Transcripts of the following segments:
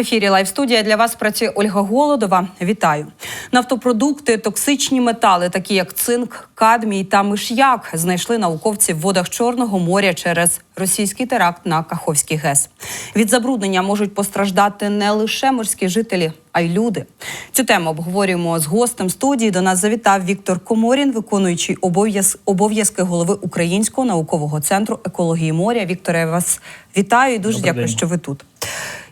В ефірі Лайв студія для вас працює Ольга Голодова. Вітаю. Нафтопродукти, токсичні метали, такі як цинк, кадмій та миш'як, знайшли науковці в водах Чорного моря через російський теракт на Каховський ГЕС. Від забруднення можуть постраждати не лише морські жителі, а й люди. Цю тему обговорюємо з гостем студії. До нас завітав Віктор Коморін, виконуючий обов'яз обов'язки голови Українського наукового центру екології моря. Вікторе, я вас вітаю і дуже Добрий дякую, день. що ви тут.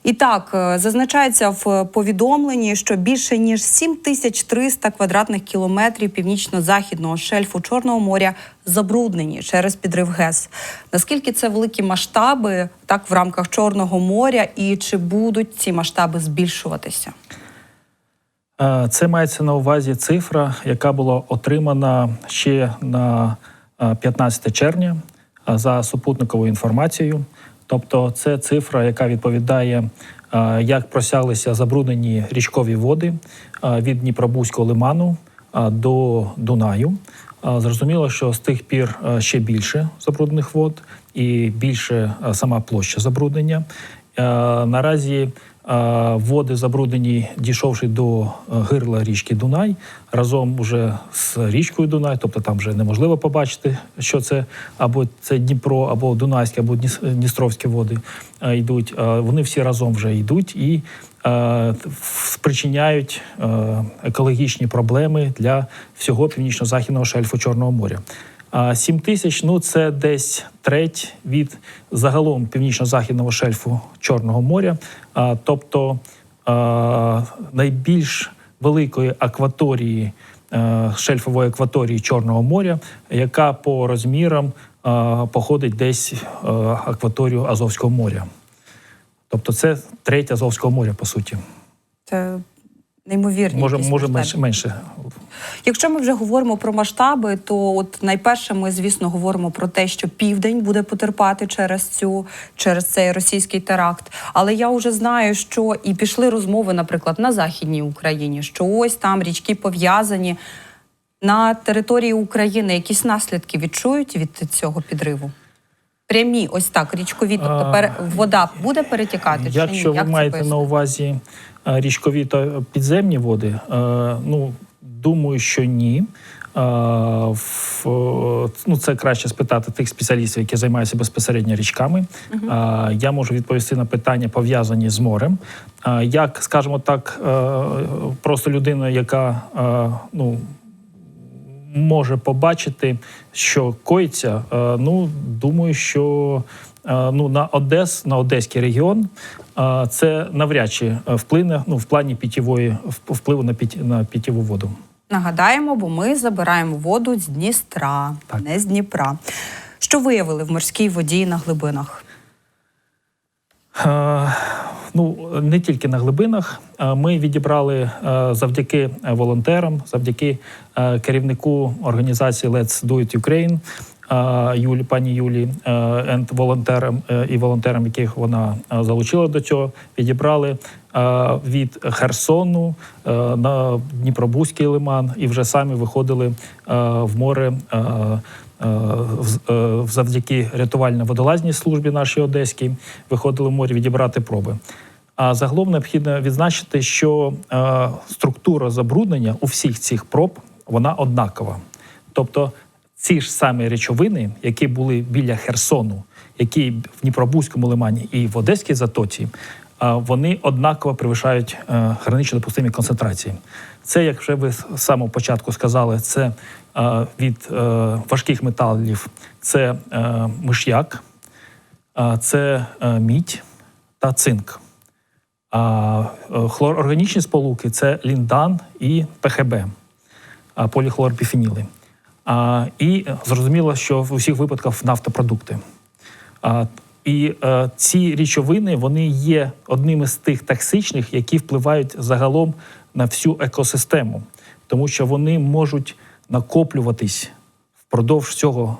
І так, е, зазначається в повідомленні, що більше ніж 7300 квадратних кілометрів північно-західного шельфу Чорного моря забруднені через підрив ГЕС. Наскільки це великі масштаби так в рамках Чорного моря, і чи будуть ці масштаби збільшуватися? Е, Це мається на увазі цифра, яка була отримана ще на е, 15 червня е, за супутниковою інформацією. Тобто, це цифра, яка відповідає, е, як просяглися забруднені річкові води е, від Дніпробузького лиману е, до Дунаю. Зрозуміло, що з тих пір ще більше забруднених вод і більше сама площа забруднення. Наразі води забруднені, дійшовши до е, гирла річки Дунай, разом уже з річкою Дунай, тобто там вже неможливо побачити, що це або це Дніпро, або Дунайські, або Дніс- Дністровські води е, йдуть. Вони всі разом вже йдуть і е, спричиняють екологічні проблеми для всього північно-західного шельфу Чорного моря. А 7 тисяч ну це десь треть від загалом північно-західного шельфу Чорного моря. А, тобто а, найбільш великої акваторії е, шельфової акваторії Чорного моря, яка по розмірам а, походить десь е, акваторію Азовського моря. Тобто це треть Азовського моря, по суті. Це неймовірні. Може, може менше, менше. Якщо ми вже говоримо про масштаби, то от найперше ми, звісно, говоримо про те, що південь буде потерпати через цю через цей російський теракт. Але я вже знаю, що і пішли розмови, наприклад, на західній Україні, що ось там річки пов'язані на території України. Якісь наслідки відчують від цього підриву? Прямі, ось так, річкові, тобто А, пере, вода буде перетікати? чи ні? Якщо ви Як маєте на увазі е, річкові та підземні води, е, ну думаю, що ні. В- е, Ну, це краще спитати тих спеціалістів, які займаються безпосередньо річками. Е, Я можу відповісти на питання пов'язані з морем. Як, скажімо так, просто людина, яка ну може побачити, що коїться. Е, Ну думаю, що е, ну на Одес, на Одеський регіон, е, це навряд чи вплине ну в плані питєвої вп- впливу на піт, на питєву воду. Нагадаємо, бо ми забираємо воду з Дністра, Так. не з Дніпра. Що виявили в морській воді на глибинах? Е, Ну не тільки на глибинах. Е, Ми відібрали е, завдяки волонтерам, завдяки керівнику організації Let's Do It Ukraine, Юлі, пані Юлі, волонтерам і волонтерам, яких вона залучила до цього, відібрали від Херсону на Дніпробузький лиман і вже самі виходили в море. Е, е, завдяки рятувально-водолазній службі нашій одеській виходили в море відібрати проби. А загалом необхідно відзначити, що е, структура забруднення у всіх цих проб вона однакова. Тобто ці ж самі речовини, які були біля Херсону, які в Дніпробузькому лимані і в Одеській затоці, вони однаково перевищають гранично допустимі концентрації. Це, як вже ви з самого початку сказали, це від е, важких металів, це е, миш'як, е, це е, мідь та цинк. А е, хлорорганічні сполуки це ліндан і ПХБ. А, і е, зрозуміло, що в усіх випадках нафтопродукти. І е, ці речовини вони є одними з тих токсичних, які впливають загалом на всю екосистему, тому що вони можуть накоплюватись впродовж цього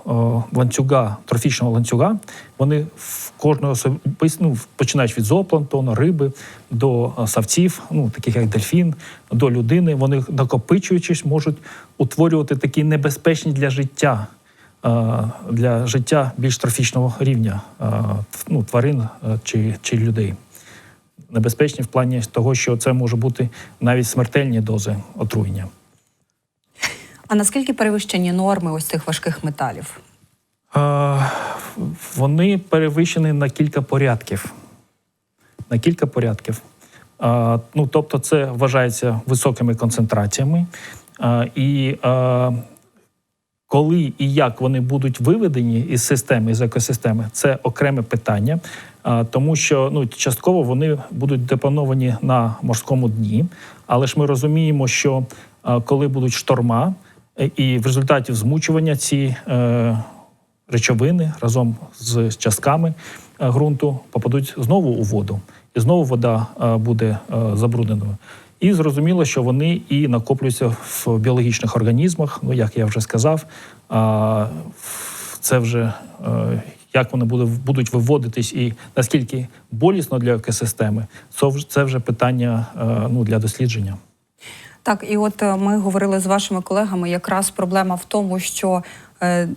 е, ланцюга, трофічного ланцюга. Вони в кожного ну, починають від зоопланктону, риби до е, савців, ну таких як дельфін, до людини. Вони накопичуючись, можуть утворювати такі небезпечні для життя е, для життя більш трофічного рівня ну, тварин чи, чи людей. небезпечні в плані того, що це може бути навіть смертельні дози отруєння. А наскільки перевищені норми ось цих важких металів? Е, Вони перевищені на кілька порядків. На кілька порядків. Е, Ну, тобто, це вважається високими концентраціями. Е, І е, коли і як вони будуть виведені із системи, із екосистеми, це окреме питання, тому що ну, частково вони будуть депоновані на морському дні. Але ж ми розуміємо, що коли будуть шторма, і в результаті змучування ці е, речовини разом з частками е, ґрунту попадуть знову у воду, і знову вода е, буде е, забрудненою. І зрозуміло, що вони і накоплюються в біологічних організмах. Ну, як я вже сказав, це вже е, як вони будуть виводитись і наскільки болісно для екосистеми, це вже- питання е, ну, для дослідження. Так, і от е, ми говорили з вашими колегами. Якраз проблема в тому, що е,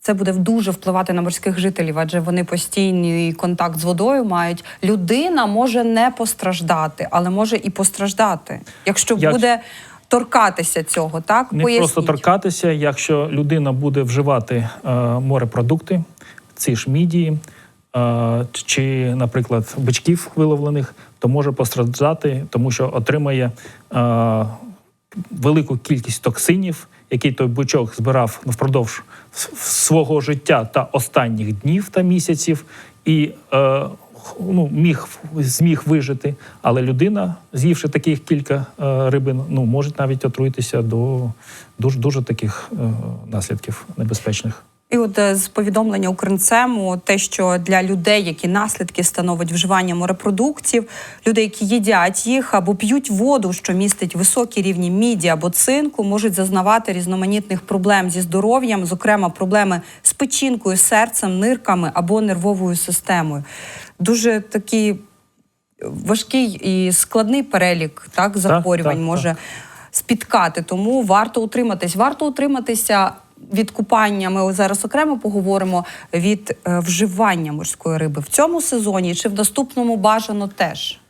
це буде дуже впливати на морських жителів, адже вони постійний контакт з водою мають. Людина може не постраждати, але може і постраждати, якщо Як- буде торкатися цього. Так Не Поясніть. просто торкатися, якщо людина буде вживати е, морепродукти, ці ж мідії, е, чи, наприклад, бичків виловлених, то може постраждати, тому що отримає е, велику кількість токсинів, які той бичок збирав впродовж свого життя та останніх днів та місяців, і е, ну, міг зміг вижити. Але людина, з'ївши таких кілька е, рибин, ну може навіть отруїтися до дуже дуже таких е, наслідків небезпечних. І от е, з повідомлення Укрнцему, те, що для людей, які наслідки становить вживання морепродуктів, люди, які їдять їх або п'ють воду, що містить високі рівні міді або цинку, можуть зазнавати різноманітних проблем зі здоров'ям, зокрема проблеми з печінкою, серцем, нирками або нервовою системою. Дуже такий важкий і складний перелік так захворювань так, може спіткати. Тому варто утриматись. Варто утриматися від купання. Ми зараз окремо поговоримо від е, вживання морської риби в цьому сезоні чи в наступному бажано теж.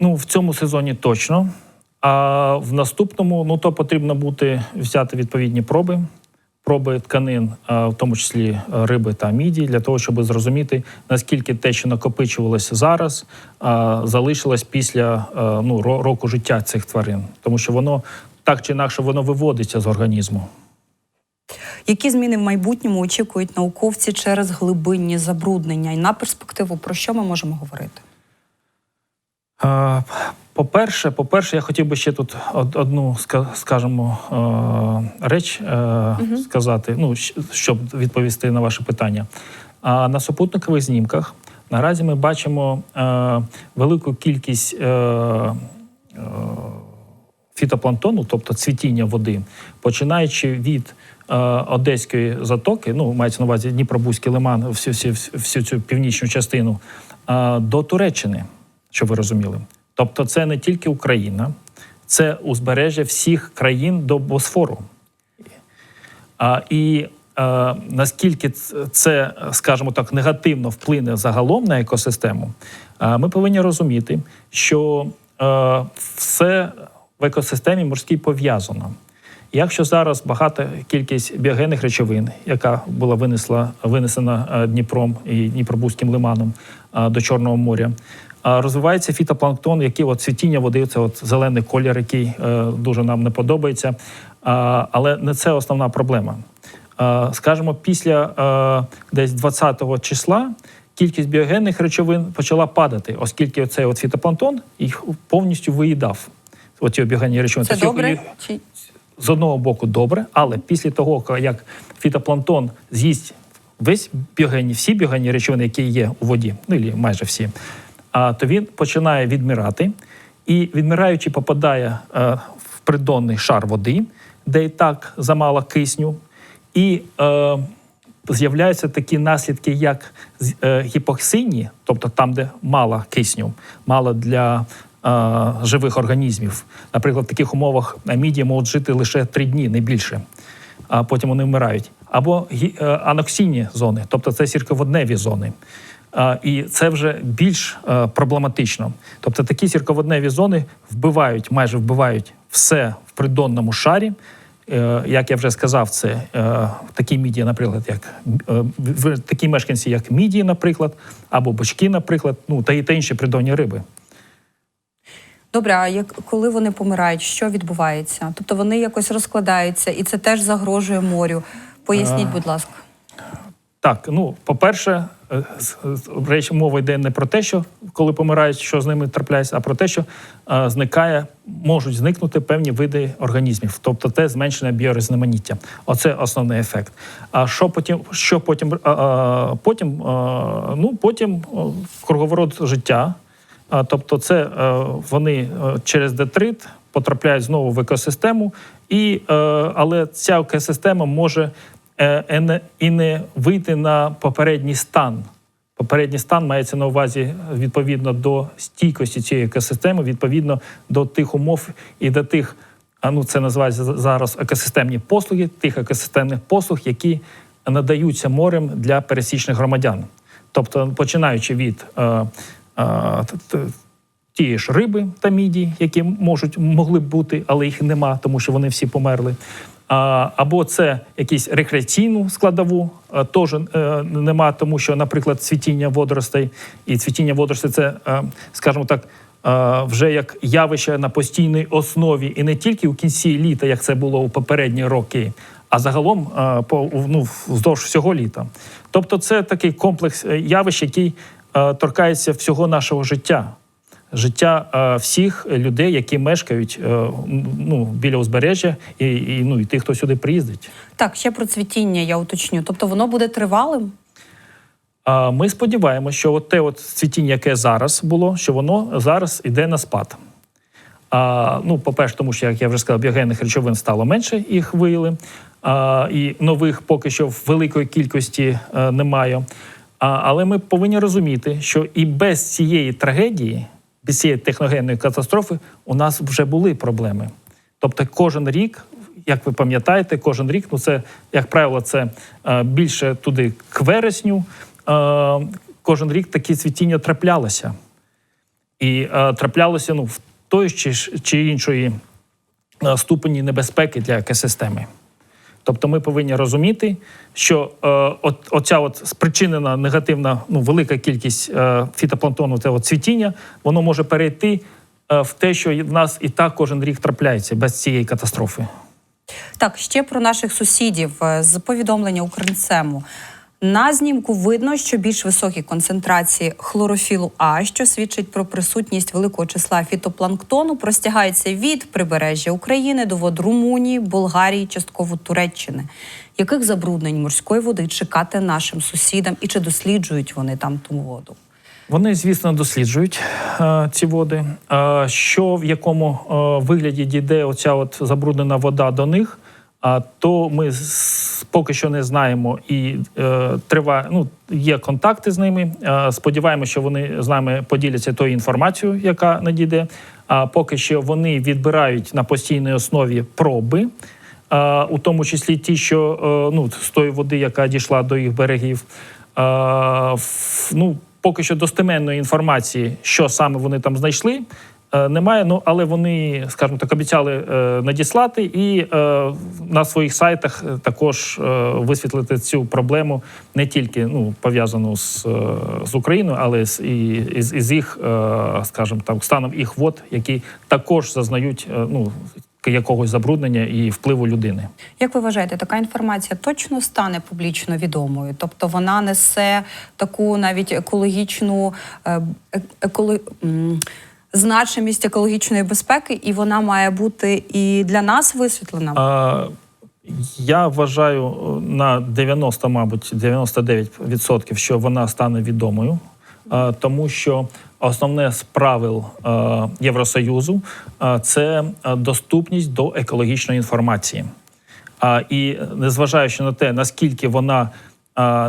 Ну, в цьому сезоні точно. А в наступному, ну то потрібно бути взяти відповідні проби, проби тканин, в тому числі е, риби та міді, для того, щоб зрозуміти, наскільки те, що накопичувалося зараз, залишилось після е, ну, року життя цих тварин, тому що воно так чи інакше воно виводиться з організму. Які зміни в майбутньому очікують науковці через глибинні забруднення? І на перспективу про що ми можемо говорити? По-перше, по-перше, я хотів би ще тут одну скажімо, реч е, сказати, ну, щоб відповісти на ваше питання. А на супутникових знімках наразі ми бачимо е, велику кількість е, е, фітопланктону, тобто цвітіння води, починаючи від Одеської затоки, ну мається на увазі Дніпробузький лиман, всю, всю, всю цю північну частину, е, до Туреччини, щоб ви розуміли. Тобто, це не тільки Україна, це узбережжя всіх країн до Босфору. А, і е, наскільки це, скажімо так, негативно вплине загалом на екосистему, е, ми повинні розуміти, що е, все в екосистемі морській пов'язано. Якщо зараз багата кількість біогенних речовин, яка була винесла, винесена е, Дніпром і Дніпробузьким лиманом е, до Чорного моря, розвивається фітопланктон, який от цвітіння води, це от зелений колір, який е, дуже нам не подобається. Але не це основна проблема. Е, скажімо, після е, десь 20-го числа кількість біогенних речовин почала падати, оскільки цей фітопланктон їх повністю виїдав. Оці біогенні речовини. Це Тобто добре? їх- Чи з одного боку добре, але після того, як фітопланктон з'їсть весь біогенні, всі біогенні речовини, які є у воді, ну і майже всі, то він починає відмирати, і відмираючи, попадає е, в придонний шар води, де і так замало кисню, і е, з'являються такі наслідки, як е, гіпоксинні, тобто там, де мало кисню, мало для живих організмів. Наприклад, в таких умовах мідії можуть жити лише три дні, не більше, а потім вони вмирають. Або е, аноксійні зони, тобто це сірководневі зони. І це вже більш е, проблематично. Тобто такі сірководневі зони вбивають, майже вбивають все в придонному шарі. Е, Як я вже сказав, це такі мідії, наприклад, як в- такі мешканці, як мідії, наприклад, або бочки, наприклад, ну та і та інші придонні риби. Добре, а як коли вони помирають, що відбувається? Тобто вони якось розкладаються, і це теж загрожує морю. Поясніть, будь ласка. Так, ну по-перше, е, речі мова йде не про те, що коли помирають, що з ними трапляється, а про те, що е, зникає, можуть зникнути певні види організмів, тобто те зменшення біорізноманіття. Оце основний ефект. А що потім, що потім, а, а, потім, а, ну потім круговорот життя. Тобто, це е, вони е, через детрит потрапляють знову в екосистему, і, е, але ця екосистема може і не- вийти на попередній стан. Попередній стан мається на увазі відповідно до стійкості цієї екосистеми, відповідно до тих умов і до тих, а ну це називається зараз екосистемні послуги, тих екосистемних послуг, які надаються морем для пересічних громадян. Тобто, починаючи від тієї ж риби та міді, які можуть могли б бути, але їх нема, тому що вони всі померли. Або це якісь рекреаційну складову, теж е, нема, тому що, наприклад, цвітіння водоростей і цвітіння водоростей це, е, скажімо так, е, вже як явище на постійній основі, і не тільки у кінці літа, як це було у попередні роки, а загалом по ну, вздовж всього літа. Тобто, це такий комплекс явищ, який торкається всього нашого життя життя е, всіх людей, які мешкають е, ну, біля узбережжя, і, і, ну, і тих, хто сюди приїздить. Так, ще про цвітіння я уточню. Тобто воно буде тривалим? Ми сподіваємося, що от те от цвітіння, яке зараз було, що воно зараз іде на спад. А, ну, по-перше, тому що, як я вже сказав, біогенних речовин стало менше, їх виїли, а, і нових поки що в великої кількості е, немає. А, але ми повинні розуміти, що і без цієї трагедії, без цієї техногенної катастрофи, у нас вже були проблеми. Тобто, кожен рік, як ви пам'ятаєте, кожен рік, ну це, як правило, це е, більше туди к вересню. Е, кожен рік такі цвітіння траплялося. І е, траплялося ну, в той чи, іншої ступені небезпеки для екосистеми. Тобто ми повинні розуміти, що е, от, оця от спричинена негативна, ну, велика кількість е, фітопланктону, це от цвітіння, воно може перейти е, в те, що в нас і так кожен рік трапляється без цієї катастрофи. Так, ще про наших сусідів Е, з повідомлення Укрнсему. На знімку видно, що більш високі концентрації хлорофілу А, що свідчить про присутність великого числа фітопланктону, простягається від прибережжя України до вод Румунії, Болгарії, частково Туреччини. Яких забруднень морської води чекати нашим сусідам і чи досліджують вони там ту воду? Вони, звісно, досліджують е, ці води. Е, що в якому е, вигляді дійде оця от забруднена вода до них, то ми поки що не знаємо і е, триває, ну, є контакти з ними. Е, сподіваємося, що вони з нами поділяться тою інформацією, яка надійде. А поки що вони відбирають на постійній основі проби. е, у тому числі ті, що е, ну, з тої води, яка дійшла до їх берегів. Е, ф- ну, поки що достеменної інформації, що саме вони там знайшли, е, немає. Ну, але вони, скажімо так, обіцяли е, надіслати і е, на своїх сайтах е, також е, висвітлити цю проблему не тільки ну, пов'язану з, е, з Україною, але з, і, і, з- їх, е, скажімо так, станом їх вод, які також зазнають е, ну, якогось забруднення і впливу людини. Як ви вважаєте, така інформація точно стане публічно відомою? Тобто вона несе таку навіть екологічну е, е- еколо... значимість екологічної безпеки, і вона має бути і для нас висвітлена? А, я вважаю е, на 90, мабуть, 99%, що вона стане відомою, тому що основне з правил е, Євросоюзу це е, доступність до екологічної інформації. І незважаючи на те, наскільки вона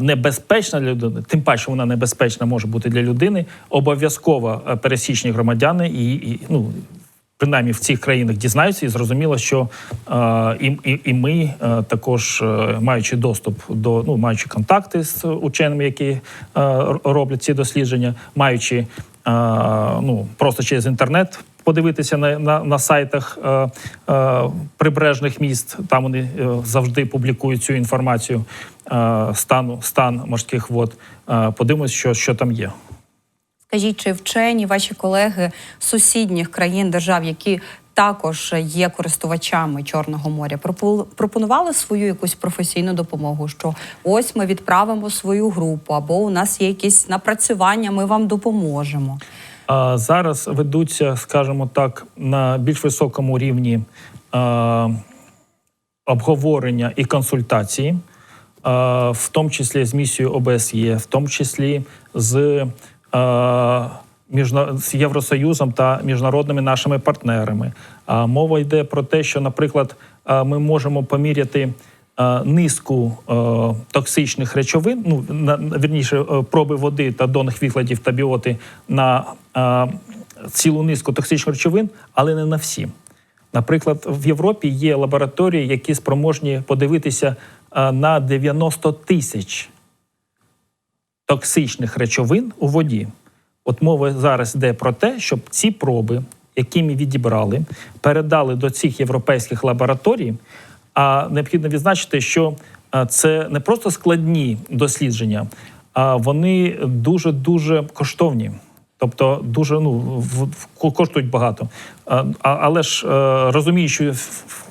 небезпечна для людини, тим паче вона небезпечна може бути для людини, обов'язково е, пересічні громадяни і, і ну, принаймні в цих країнах дізнаються, і зрозуміло, що і, і, і ми е, також, е, маючи доступ до ну, маючи контакти з ученими, які роблять ці дослідження, маючи ну просто через інтернет. Подивитися на, на, на сайтах е, е, прибережних міст, там вони е, завжди публікують цю інформацію е, стану стан морських вод. Е, подивимось, що, що там є. Скажіть, чи вчені ваші колеги сусідніх країн держав, які також є користувачами Чорного моря, пропонували свою якусь професійну допомогу? Що ось ми відправимо свою групу, або у нас є якісь напрацювання, ми вам допоможемо. Зараз ведуться, скажімо так, на більш високому рівні обговорення і консультації, в тому числі з місією ОБСЄ, в тому числі з, з Євросоюзом та міжнародними нашими партнерами. Мова йде про те, що, наприклад, ми можемо поміряти. Е, Низку е, токсичних речовин, ну на вірніше, е, проби води та донних відкладів та біоти на цілу низку токсичних речовин, але не на всі. Наприклад, в Європі є лабораторії, які спроможні подивитися на 90 тисяч токсичних речовин у воді. От мова зараз йде про те, щоб ці проби, які ми відібрали, передали до цих європейських лабораторій. А необхідно відзначити, що це не просто складні дослідження, а вони дуже дуже коштовні. Тобто дуже ну в, коштують багато. А, а- але ж е, розуміючи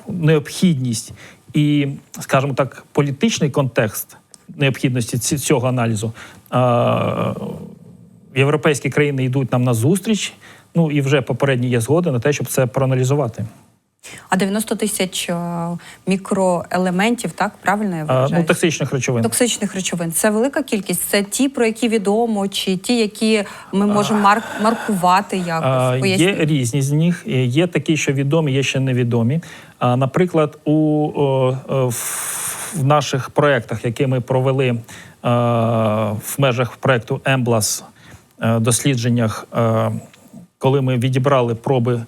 необхідність і, скажімо так, політичний контекст необхідності цього аналізу, е, європейські країни йдуть нам на зустріч. Ну і вже попередні є згоди на те, щоб це проаналізувати. А 90 тисяч е, мікроелементів, так правильно я вважаю? ну, токсичних речовин. Токсичних речовин це велика кількість. Це ті, про які відомо, чи ті, які ми можемо марк маркувати якось. Є різні з них. Є такі, що відомі, є ще невідомі. Наприклад, у в наших проєктах, які ми провели в межах проєкту Емблас, дослідженнях, е, коли ми відібрали проби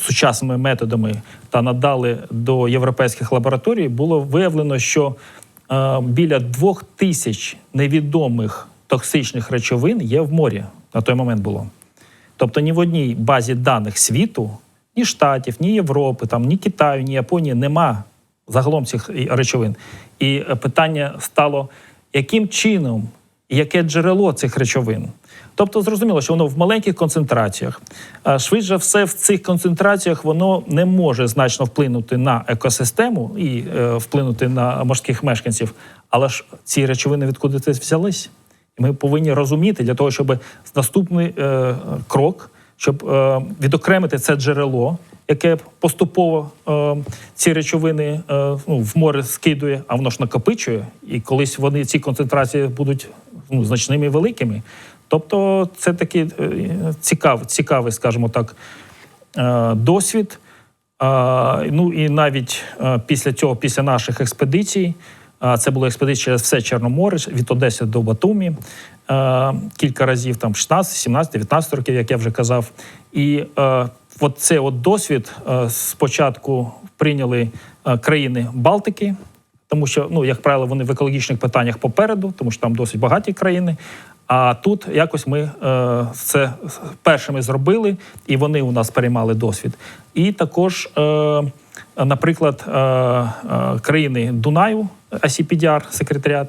сучасними методами та надали до європейських лабораторій, було виявлено, що е, біля двох тисяч невідомих токсичних речовин є в морі. На той момент було. Тобто ні в одній базі даних світу, ні Штатів, ні Європи, там, ні Китаю, ні Японії нема загалом цих речовин. І е, питання стало, яким чином, яке джерело цих речовин. Тобто зрозуміло, що воно в маленьких концентраціях. Швидше все, в цих концентраціях воно не може значно вплинути на екосистему і е, вплинути на морських мешканців. Але ж ці речовини відкуди це взялись? І ми повинні розуміти для того, щоб наступний е, крок, щоб е, відокремити це джерело, яке поступово е, ці речовини е, ну, в море скидує, а воно ж накопичує, і колись вони ці концентрації будуть ну, значними і великими. Тобто, це такий е, цікавий, цікавий, скажімо так, е, досвід. Ну і навіть е, після цього, після наших експедицій, це була експедиція через все Чорноморе від Одеси до Батумі. Кілька разів там 16, 17, 19 років, як я вже казав. І от цей от досвід спочатку прийняли країни Балтики, тому що, ну, як правило, вони в екологічних питаннях попереду, тому що там досить багаті країни. А тут якось ми е, це першими зробили, і вони у нас переймали досвід. І також, е, наприклад, е, е, країни Дунаю, ICPDR, секретаріат,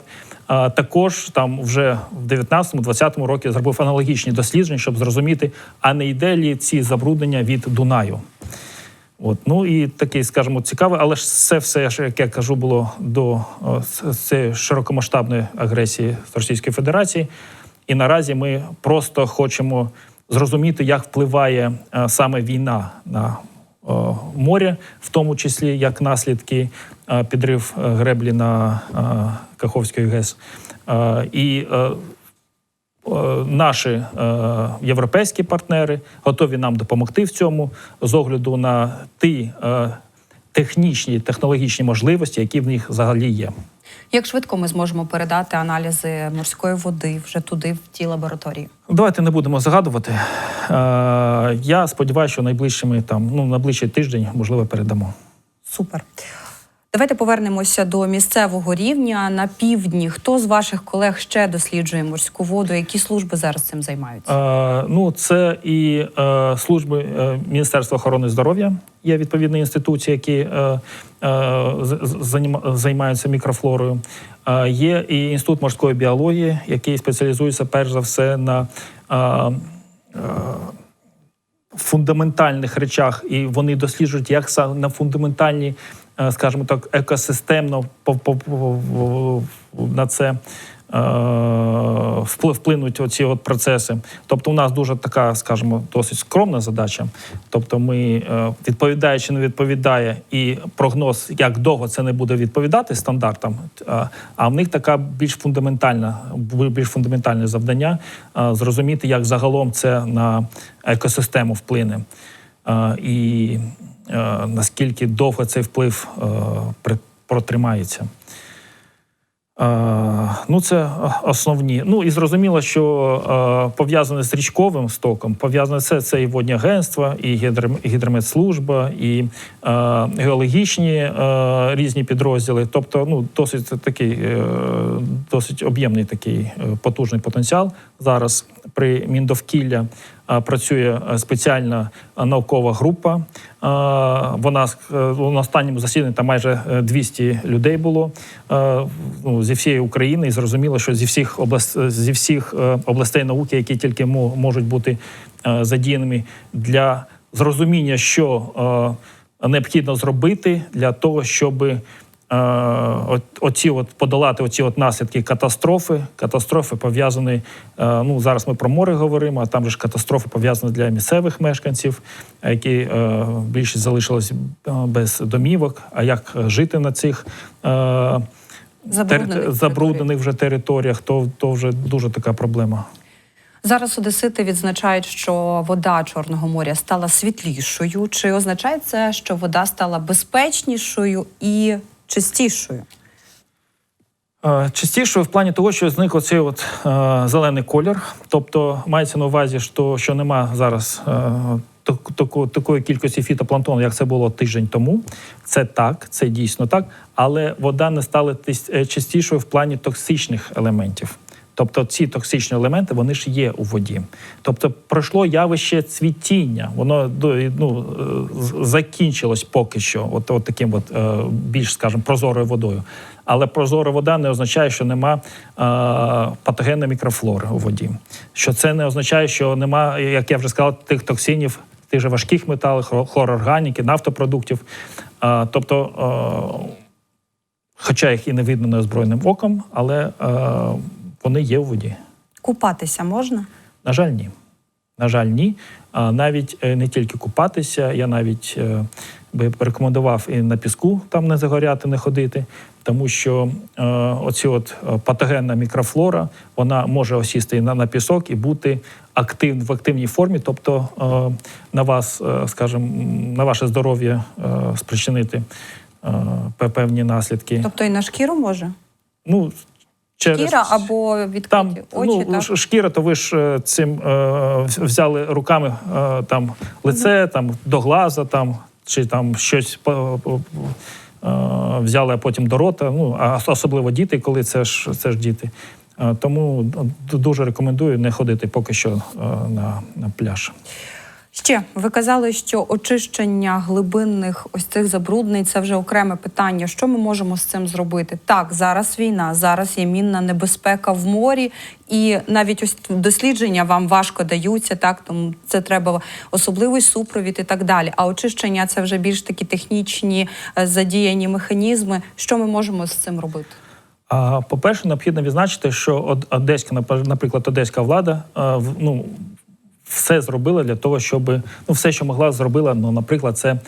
е, також там вже в 19-20 році зробив аналогічні дослідження, щоб зрозуміти, а не йде лі ці забруднення від Дунаю. От, ну і такий, скажімо, цікавий, але ж це все, як я кажу, було до цієї широкомасштабної агресії з Російської Федерації. І наразі ми просто хочемо зрозуміти, як впливає е, саме війна на море, в тому числі як наслідки е, підрив е, греблі на е, Каховської ГЕС. Е, І е, Е, Наші е, європейські партнери готові нам допомогти в цьому з огляду на ті е, технічні технологічні можливості, які в них взагалі є. Як швидко ми зможемо передати аналізи морської води вже туди, в ті лабораторії? Давайте не будемо загадувати. Е, я сподіваюся, що найближчими там, ну, найближчий тиждень, можливо, передамо. Супер. Давайте повернемося до місцевого рівня на півдні. Хто з ваших колег ще досліджує морську воду? Які служби зараз цим займаються? Е, ну, це і е, служби е, Міністерства охорони здоров'я. Є відповідні інституції, які е, е, займаються мікрофлорою. Е, є і інститут морської біології, який спеціалізується перш за все на е, е, фундаментальних речах, і вони досліджують, як на фундаментальні, скажімо так, екосистемно на це е, вплинуть оці от процеси. Тобто, у нас дуже така, скажімо, досить скромна задача. Тобто, ми е, відповідає чи не відповідає, і прогноз, як довго це не буде відповідати стандартам. е, А в них така більш фундаментальна, більш фундаментальне завдання е, зрозуміти, як загалом це на екосистему вплине. І наскільки довго цей вплив протримається. Ну, це основні. Ну і зрозуміло, що пов'язане з річковим стоком, пов'язане все це і водні агентства, і гідро- і гідрометслужба, і геологічні різні підрозділи. Тобто, ну досить такий е, досить об'ємний такий е, потужний потенціал зараз при міндовкілля. Е, Працює е, спеціальна е, наукова група. Вона на останньому засіданні там майже е, 200 людей було ну, зі всієї України, і зрозуміло, що зі всіх област, зі всіх областей науки, які тільки можуть бути задіяними для зрозуміння, що необхідно зробити для того, щоб от, оці от подолати оці от наслідки катастрофи. Катастрофи пов'язані. е, ну зараз ми про море говоримо, а там же ж катастрофи пов'язані для місцевих мешканців, е, які е, більшість залишились е, без домівок. А як е, жити на цих е, Забруднених тери- забруднених вже територіях, то, то вже дуже така проблема. Зараз одесити відзначають, що вода Чорного моря стала світлішою. Чи означає це, що вода стала безпечнішою і чистішою? Е, Частіше в плані того, що зник оцей от е, зелений колір, тобто мається на увазі, що, що нема зараз е, так- тако- такої кількості фітопланктону, як це було тиждень тому. Це так, це дійсно так, але вода не стала е, чистішою в плані токсичних елементів. Тобто ці токсичні елементи вони ж є у воді. Тобто пройшло явище цвітіння, воно ну, е, закінчилось поки що, от, от таким от, е, більш, скажімо, прозорою водою. Але прозора вода не означає, що нема е, патогенної мікрофлори у воді. Що це не означає, що нема, як я вже сказав, тих токсинів, тих же важких металів, хлор- хлорорганіки, нафтопродуктів. Тобто, хоча їх і не видно неозброєним оком, але вони є у воді. Купатися можна? На жаль, ні. На жаль, ні. Навіть е, не тільки купатися, я навіть е, би рекомендував і на піску там не загоряти, не ходити, тому що е, оці от патогенна мікрофлора вона може осісти на, на пісок і бути актив, в активній формі, тобто на вас, скажімо, на ваше здоров'я спричинити певні наслідки. Тобто і на шкіру може? Ну, через... Шкіра або відкриті Там очі, ну, так? шкіра, то ви ж е, цим е, взяли руками е, там лице, там до глаза, там чи там щось е, взяли, а потім до рота. Ну а особливо діти, коли це ж це ж діти. Е, Тому дуже рекомендую не ходити поки що е, на, на пляж. Ще ви казали, що очищення глибинних ось цих забруднень це вже окреме питання. Що ми можемо з цим зробити? Так, зараз війна, зараз є мінна небезпека в морі, і навіть ось дослідження вам важко даються, так тому це треба особливий супровід і так далі. А очищення це вже більш такі технічні е, задіяні механізми. Що ми можемо з цим робити? По-перше, необхідно відзначити, що одеська, наприклад, одеська влада е, ну, все зробила для того, щоб ну, все, що могла, зробила. Ну, наприклад, це.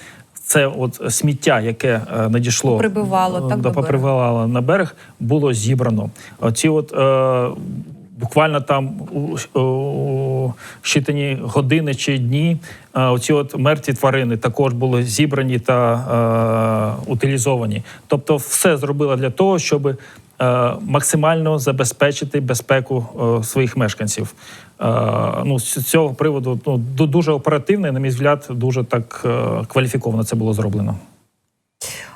Це от сміття, яке е, надійшло Поприбивало, е, так, до поприбивало на берег, було зібрано. Оці от е, буквально там у, у щитані години чи дні оці от мертві тварини також були зібрані та е, утилізовані. Тобто, все зробила для того, щоб е, максимально забезпечити безпеку е, своїх мешканців. Е, ну, з цього приводу ну, ду- дуже оперативно, і, на мій взгляд, дуже так е, кваліфіковано це було зроблено.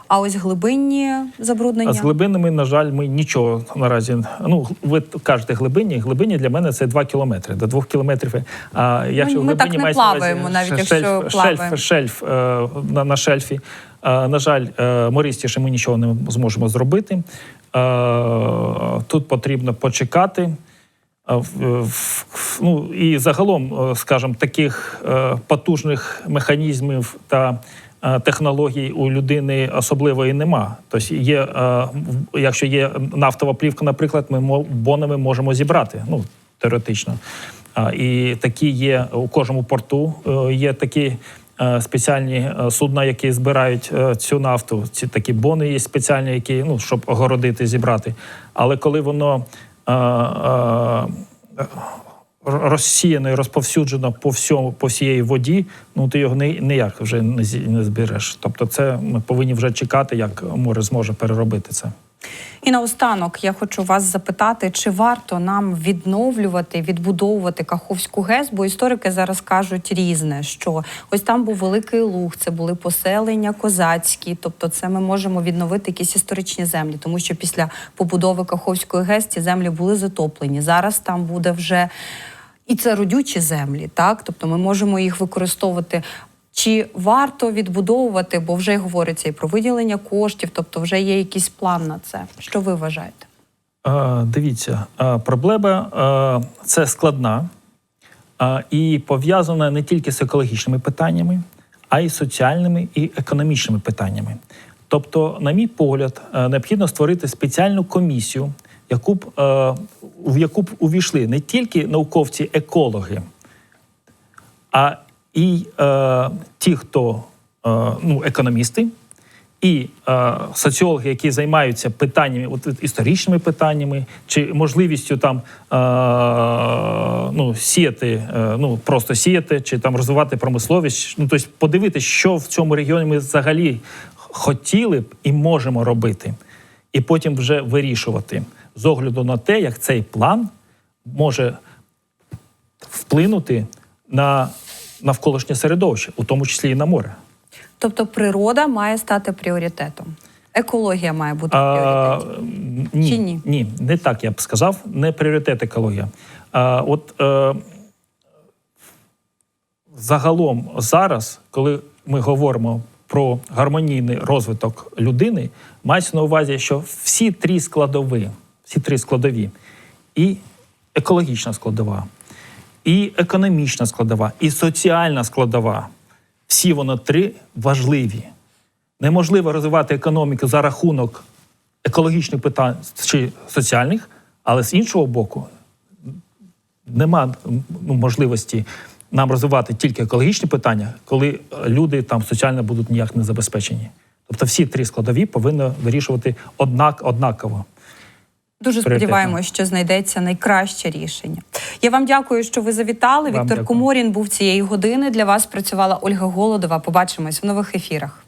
А ось глибинні забруднення. А з глибинами, на жаль, ми нічого наразі. Ну, ви кажете глибинні. Глибинні для мене це 2 кілометри. До 2 кілометрів. А якщо Ну, ми так не плаваємо, навіть ш- якщо шельф, плаваємо. шельф, шельф е, на, на шельфі. На жаль, е, мористіше ми нічого не зможемо зробити. Е, тут потрібно почекати. Ну і загалом, скажімо, таких потужних механізмів та технологій у людини особливої нема. Тобто є, е, якщо є нафтова плівка, наприклад, ми бонами можемо зібрати. Ну теоретично. І такі є у кожному порту. е, Є такі е, спеціальні е, судна, які збирають е, цю нафту. Ці такі бони є спеціальні, які ну щоб огородити, зібрати. Але коли воно е, е, розсіяно і розповсюджено по всьому по всієї воді, ну ти його не, ніяк вже не, не збереш. Тобто, це ми повинні вже чекати, як море зможе переробити це. І наостанок я хочу вас запитати, чи варто нам відновлювати, відбудовувати Каховську ГЕС? Бо історики зараз кажуть різне, що ось там був великий луг, це були поселення козацькі, тобто це ми можемо відновити якісь історичні землі, тому що після побудови Каховської ГЕС ці землі були затоплені. Зараз там буде вже і це родючі землі, так тобто ми можемо їх використовувати. Чи варто відбудовувати, бо вже говориться і про виділення коштів, тобто вже є якийсь план на це. Що ви вважаєте? Е, Дивіться, е, проблема е, це складна е, і пов'язана не тільки з екологічними питаннями, а й соціальними і економічними питаннями. Тобто, на мій погляд, е, необхідно створити спеціальну комісію, яку б, е, в яку б увійшли не тільки науковці-екологи, а і е, ті, хто е, ну, економісти, і е, соціологи, які займаються питаннями, от, історичними питаннями, чи можливістю там е, ну, сіяти, е, ну просто сіяти, чи там розвивати промисловість. Ну тобто подивитися, що в цьому регіоні ми взагалі хотіли б і можемо робити, і потім вже вирішувати з огляду на те, як цей план може вплинути на навколишнє середовище, у тому числі і на море. Тобто природа має стати пріоритетом, екологія має бути А, пріоритетом. ні, Чи ні? ні, не так я б сказав. Не пріоритет екологія. А, от е, загалом зараз, коли ми говоримо про гармонійний розвиток людини, мається на увазі, що всі три складові, всі три складові, і екологічна складова, і економічна складова, і соціальна складова. Всі вони три важливі. Неможливо розвивати економіку за рахунок екологічних питань чи соціальних, але з іншого боку, нема ну, можливості нам розвивати тільки екологічні питання, коли люди там соціально будуть ніяк не забезпечені. Тобто всі три складові повинні вирішувати однак однаково. Дуже сподіваємося, що знайдеться найкраще рішення. Я вам дякую, що ви завітали. Вам Віктор дякую. Коморін був цієї години. Для вас працювала Ольга Голодова. Побачимось в нових ефірах.